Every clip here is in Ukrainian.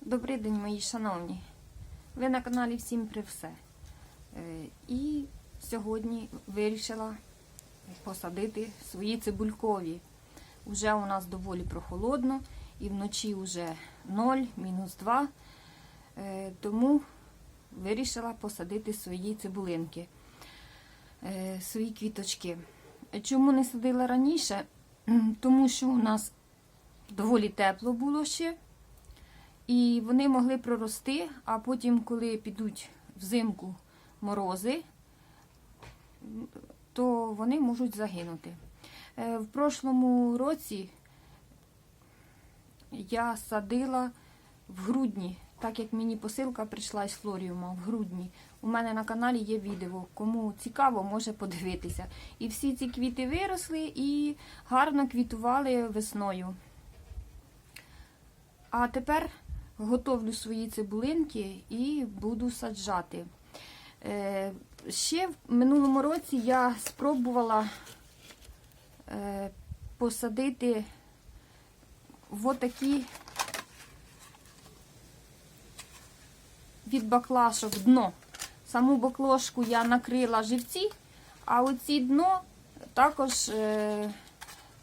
Добрий день, мої шановні. Ви на каналі Всім при все. Е, І сьогодні вирішила посадити свої цибулькові. Уже у нас доволі прохолодно і вночі вже 0, мінус 2. Е, Тому вирішила посадити свої цибулинки, е, свої квіточки. Чому не садила раніше? Тому що у нас доволі тепло було ще. І вони могли прорости, а потім, коли підуть взимку морози, то вони можуть загинути. Е, В прошлому році я садила в грудні, так як мені посилка прийшла із флоріума в грудні. У мене на каналі є відео. Кому цікаво, може подивитися. І всі ці квіти виросли і гарно квітували весною. А тепер готовлю свої цибулинки і буду саджати. Е, ще в минулому році я спробувала е, посадити в отакі від баклашок дно. Саму баклошку я накрила живці, а оці дно також е,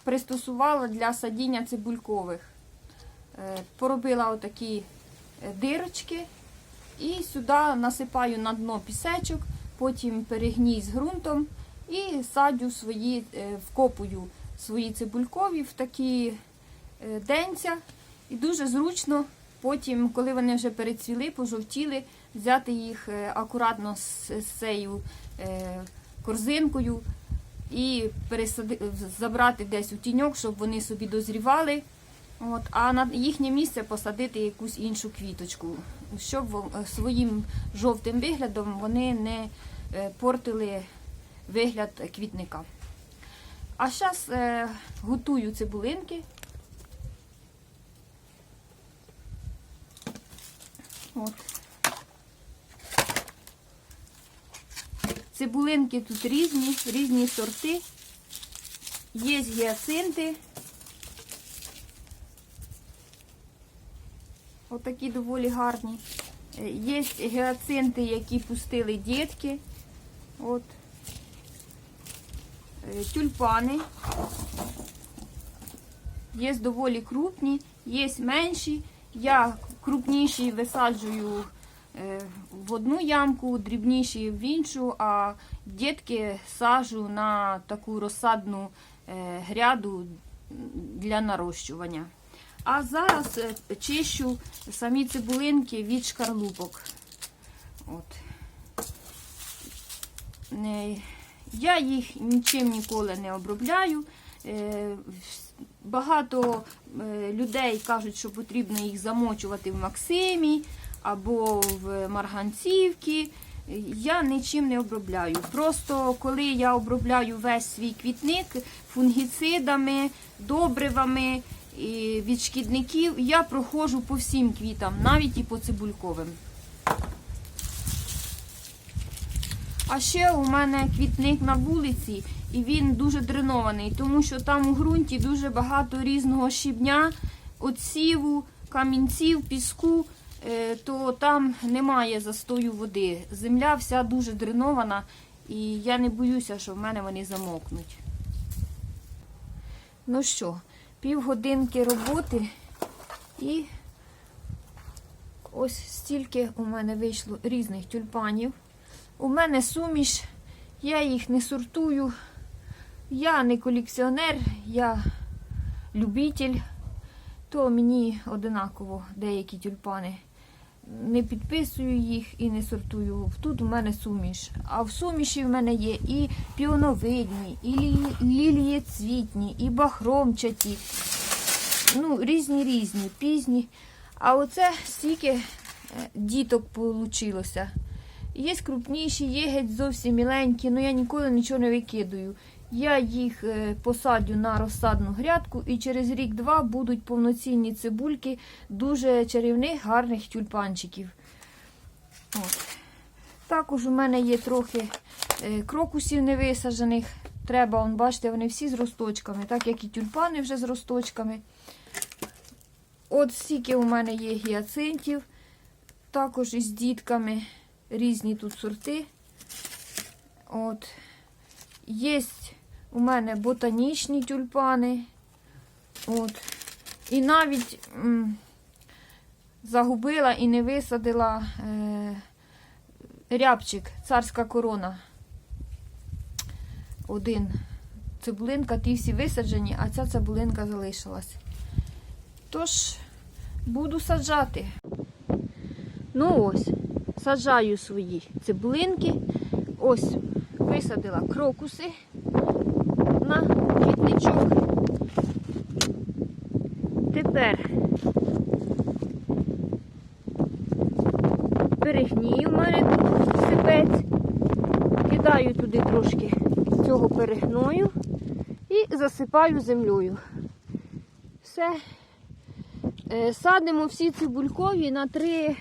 пристосувала для садіння цибулькових. Е, Поробила отакі е, дирочки і сюди насипаю на дно пісечок, потім перегній з ґрунтом і садю свої, вкопую свої цибулькові в такі денця. І дуже зручно потім, коли вони вже перецвіли, пожовтіли, взяти їх е, акуратно з, цією е, корзинкою і пересади, забрати десь у тіньок, щоб вони собі дозрівали. От, а на їхнє місце посадити якусь іншу квіточку, щоб своїм жовтим виглядом вони не е, портили вигляд квітника. А зараз е, готую цибулинки. От. Цибулинки тут різні, різні сорти. Є гіацинти. Отакі доволі гарні. Е, Є гіацинти, які пустили дітки. От. Е, Тюльпани. Є доволі крупні, є менші. Я крупніші висаджую в одну ямку, дрібніші в іншу, а дітки саджу на таку розсадну е, гряду для нарощування. А зараз е, чищу самі цибулинки від шкарлупок. От. Е, Я їх нічим ніколи не обробляю. Е, Багато е, людей кажуть, що потрібно їх замочувати в Максимі або в марганцівці. Я нічим не обробляю. Просто коли я обробляю весь свій квітник фунгіцидами, добривами від шкідників, я проходжу по всім квітам, навіть і по цибульковим. А ще у мене квітник на вулиці, і він дуже дренований, тому що там у ґрунті дуже багато різного щебня, отсіву, камінців, піску, то там немає застою води. Земля вся дуже дренована, і я не боюся, що в мене вони замокнуть. Ну що, півгодинки роботи і ось стільки у мене вийшло різних тюльпанів. У мене суміш, я їх не сортую. Я не колекціонер, я любитель, то мені одинаково деякі тюльпани. Не підписую їх і не сортую. Тут у мене суміш. А в суміші в мене є і піоновидні, і лі- лілієцвітні, і бахромчаті. Ну, різні різні, пізні. А оце стільки е, діток получилося. Є крупніші, є геть зовсім міленькі, але я ніколи нічого не викидаю. Я їх е, посадю на розсадну грядку і через рік-два будуть повноцінні цибульки дуже чарівних, гарних тюльпанчиків. От. Також у мене є трохи е, крокусів невисаджених. треба. Он, бачите, вони всі з росточками, так як і тюльпани вже з росточками. От стільки у мене є гіацинтів, також із дітками. Різні тут сорти. От. Є у мене ботанічні тюльпани. От. І навіть загубила і не висадила е, рябчик, царська корона. Один. Цибулинка, ті всі висаджені, а ця цибулинка залишилась. Тож, буду саджати. Ну ось, саджаю свої цибулинки. Ось висадила крокуси на квітничок. Тепер перегній у мене тут сипець. Кидаю туди трошки цього перегною і засипаю землею. Все. Е, Садимо всі цибулькові на три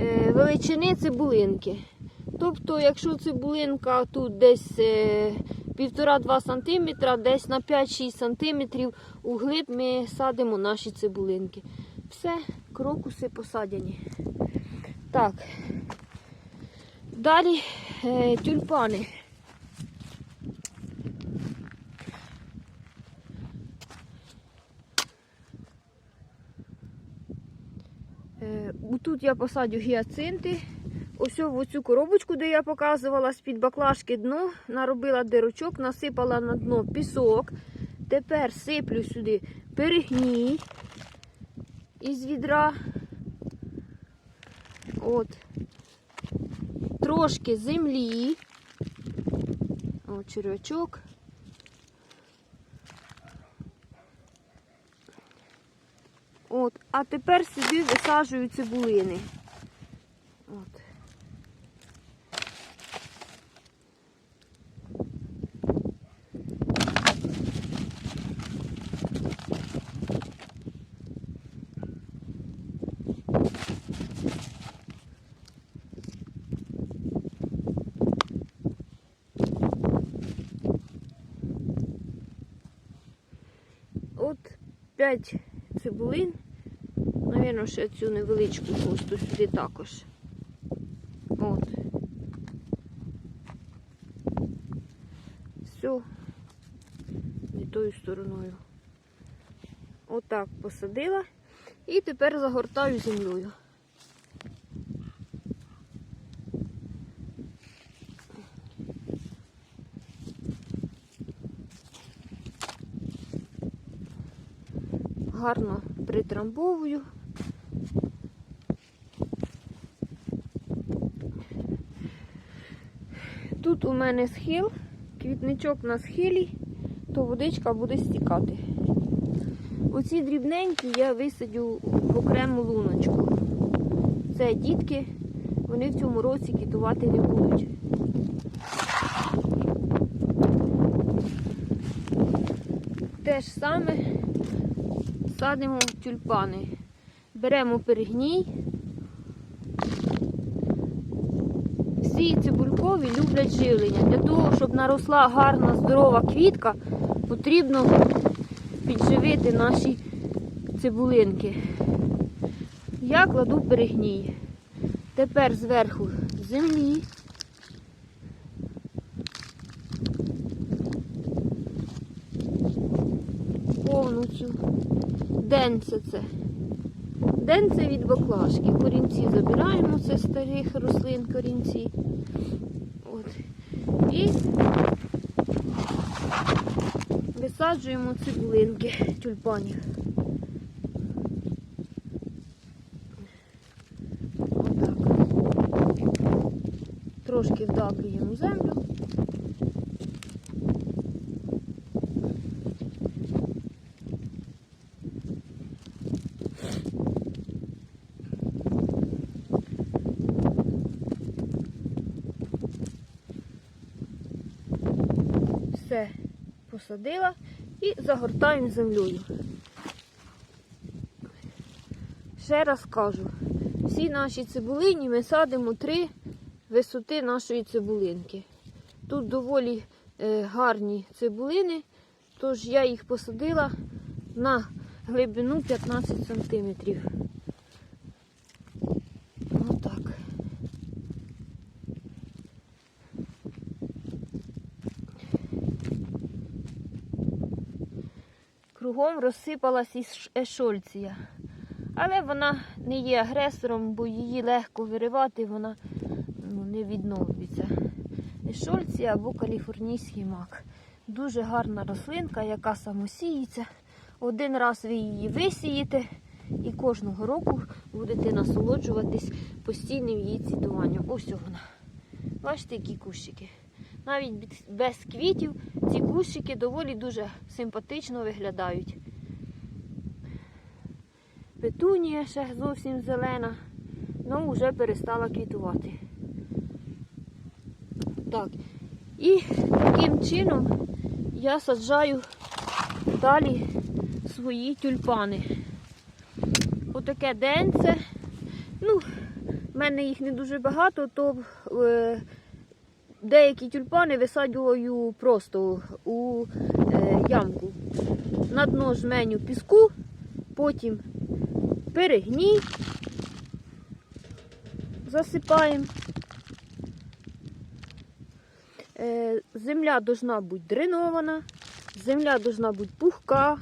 е, величини цибулинки. Тобто, якщо цибулинка тут десь е, 1,5-2 см, десь на 5-6 см углиб ми садимо наші цибулинки. Все, крокуси посадяні. Так. Далі е, тюльпани. Е, Тут я посадю гіацинти. Ось в оцю коробочку, де я показувала, з-під баклажки дно, наробила дирочок, насипала на дно пісок. Тепер сиплю сюди перегній із відра. От. Трошки землі. От червячок. От, а тепер сюди висаджую цибулини. От 5 цибулин. Навірно, ще цю невеличку хосту сюди також. От. Все. Не тою стороною. Отак посадила. І тепер загортаю землею. Гарно притрамбовую. Тут у мене схил, квітничок на схилі, то водичка буде стікати. Оці дрібненькі я висадю в окрему луночку. Це дітки, вони в цьому році квітувати не будуть. Те ж саме садимо тюльпани. Беремо перегній. Всі цибулькові люблять живлення. Для того, щоб наросла гарна, здорова квітка, потрібно підживити наші цибулинки. Я кладу перегній. Тепер зверху землі. Повну денце це. Денце від баклажки. Корінці забираємо, це старих рослин корінці. От. І висаджуємо цибулинки тюльпанів. Трошки вдавлюємо землю. Все посадила і загортаємо землею. Ще раз кажу, всі наші цибулині ми садимо три висоти нашої цибулинки. Тут доволі е, гарні цибулини, тож я їх посадила на глибину 15 сантиметрів. Отак. Кругом розсипалась із ешольція. Але вона не є агресором, бо її легко виривати, вона ну, не відновлюється. Ешольція або каліфорнійський мак. Дуже гарна рослинка, яка самосіється. Один раз ви її висієте і кожного року будете насолоджуватись постійним її цвітуванням. Ось вона. Бачите, які кущики. Навіть без- квітів ці кущики доволі дуже симпатично виглядають. Петунія ще зовсім зелена, але вже перестала квітувати. Так, і таким чином я саджаю далі свої тюльпани. Отаке денце. Ну, в мене їх не дуже багато, то е, деякі тюльпани висаджую просто у е, ямку. На дно жменю піску, потім перегній засипаємо. Е, земля должна бути дренована, земля должна бути пухка.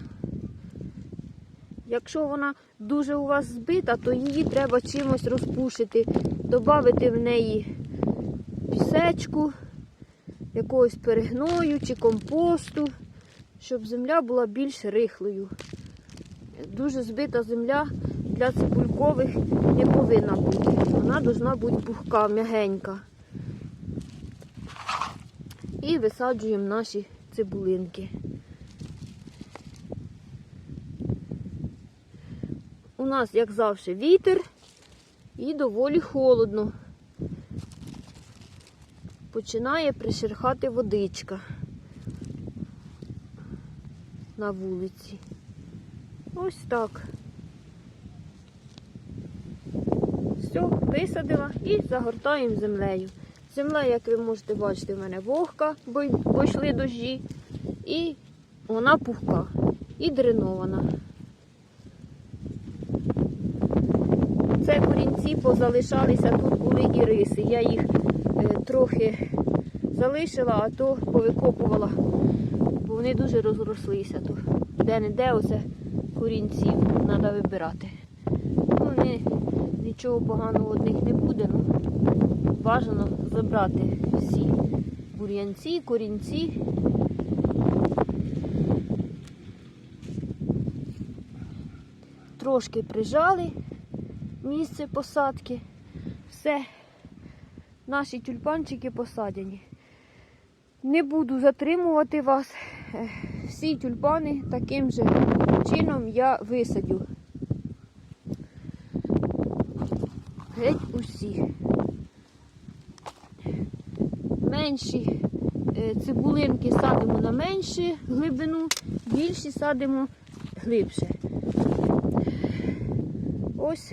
Якщо вона дуже у вас збита, то її треба чимось розпушити, додати в неї пісечку, якогось перегною чи компосту, щоб земля була більш рихлою. Дуже збита земля для цибулькових не повинна бути. Вона повинна бути пухка, м'ягенька. І висаджуємо наші цибулинки. У нас, як завжди, вітер і доволі холодно. Починає пришерхати водичка на вулиці. Ось так. Все, висадила і загортаємо землею. Земля, як ви можете бачити, в мене вогка, бо, йшли дощі. І вона пухка і дренована. Це корінці позалишалися, тут були і риси. Я їх трохи залишила, а то повикопувала, бо вони дуже розрослися тут. Де-не-де оце корінців треба вибирати. Ну, Вони нічого поганого від них не буде. Ну, бажано забрати всі бур'янці, корінці. Трошки прижали місце посадки. Все, наші тюльпанчики посадені. Не буду затримувати вас. Всі тюльпани таким же чином я висадю. Геть усі. Менші е, цибулинки садимо на меншу глибину, більші садимо глибше. Ось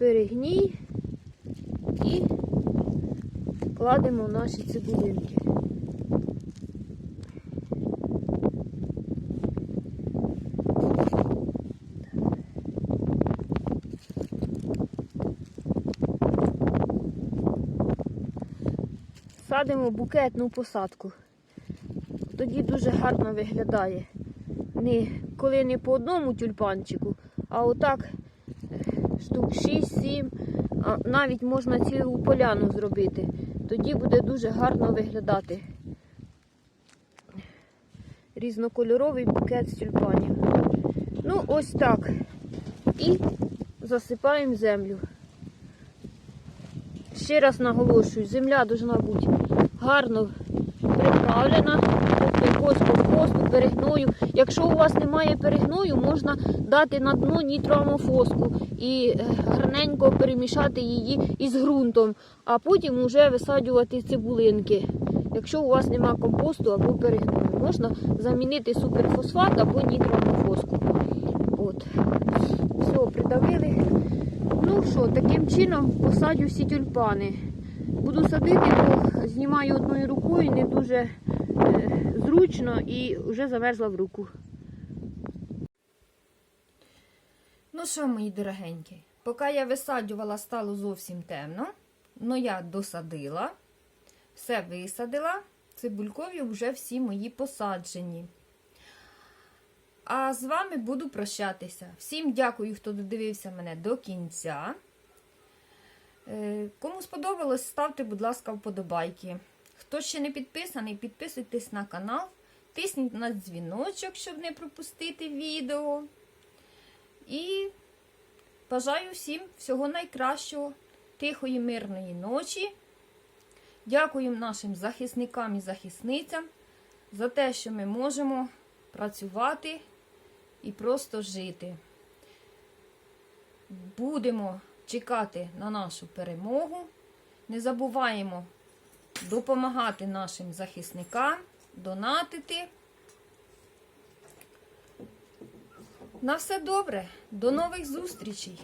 перегній і кладемо наші цибулинки. Садимо букетну посадку. Тоді дуже гарно виглядає. Не, коли не по одному тюльпанчику, а отак 6-7, а навіть можна цілу поляну зробити. Тоді буде дуже гарно виглядати. Різнокольоровий букет з тюльпанів. Ну, ось так. І засипаємо землю. Ще раз наголошую, земля повинна бути гарно приправлена, перегною. Якщо у вас немає перегною, можна дати на дно нітроамофоску і е, гарненько перемішати її із ґрунтом, а потім вже висаджувати цибулинки. Якщо у вас немає компосту або перегною, можна замінити суперфосфат або нітроамофоску. От. Все, придавили. Ну що, таким чином посадю всі тюльпани. буду садити, бо знімаю одною рукою, не дуже е, зручно і вже замерзла в руку. Ну що, мої дорогенькі, поки я висаджувала, стало зовсім темно. Ну, я досадила, все висадила. Цибулькові вже всі мої посаджені. А з вами буду прощатися. Всім дякую, хто додивився мене до кінця. Е, Кому сподобалось, ставте, будь ласка, вподобайки. Хто ще не підписаний, підписуйтесь на канал, тисніть на дзвіночок, щоб не пропустити відео. І бажаю всім всього найкращого, тихої, мирної ночі. Дякуємо нашим захисникам і захисницям за те, що ми можемо працювати і просто жити. Будемо чекати на нашу перемогу. Не забуваємо допомагати нашим захисникам, донатити. На все добре, до нових зустрічей!